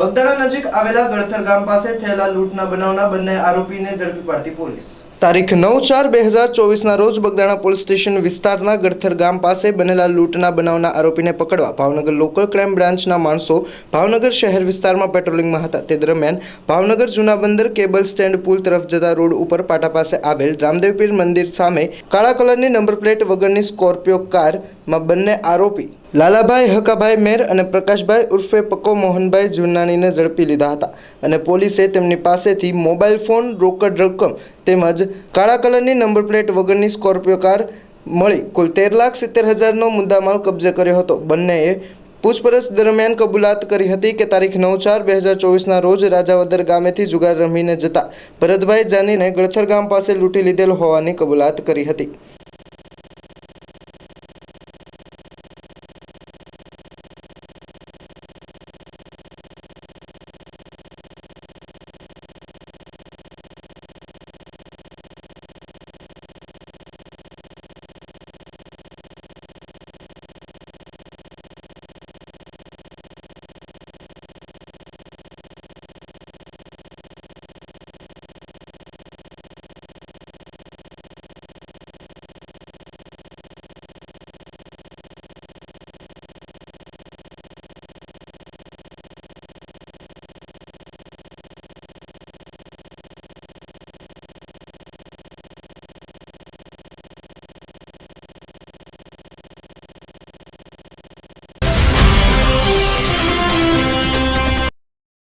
બગદાણા નજીક આવેલા ગળથર ગામ પાસે થયેલા લૂંટના બનાવના બંને આરોપીને ઝડપી પાડતી પોલીસ. તારીખ નવ ચાર બે હજાર ચોવીસના રોજ બગદાણા પોલીસ સ્ટેશન વિસ્તારના ગળથર ગામ પાસે બનેલા લૂંટના બનાવના આરોપીને પકડવા ભાવનગર લોકલ ક્રાઇમ બ્રાન્ચના માણસો ભાવનગર શહેર વિસ્તારમાં પેટ્રોલિંગમાં હતા. તે દરમિયાન ભાવનગર જૂના બંદર કેબલ સ્ટેન્ડ પુલ તરફ જતા રોડ ઉપર પાટા પાસે આવેલ રામદેવપીર મંદિર સામે કાળા કલરની નંબર પ્લેટ વગરની સ્કોર્પિયો કારમાં બંને આરોપી લાલાભાઈ હકાભાઈ મેર અને પ્રકાશભાઈ ઉર્ફે પકો મોહનભાઈ જુનાણીને ઝડપી લીધા હતા અને પોલીસે તેમની પાસેથી મોબાઈલ ફોન, રોકડ રકમ તેમજ કાળા કલરની નંબર પ્લેટ વગરની સ્કોર્પિયો કાર મળી કુલ તેર લાખ સિત્તેર હજારનો મુદ્દામાલ કબજે કર્યો હતો. બંનેએ પૂછપરછ દરમિયાન કબૂલાત કરી હતી કે તારીખ નવ ચાર બે હજાર ચોવીસના રોજ રાજાવદર ગામેથી જુગાર રમીને જતા ભરતભાઈ જાનીને ગળથર ગામ પાસે લૂંટી લીધેલ હોવાની કબૂલાત કરી હતી.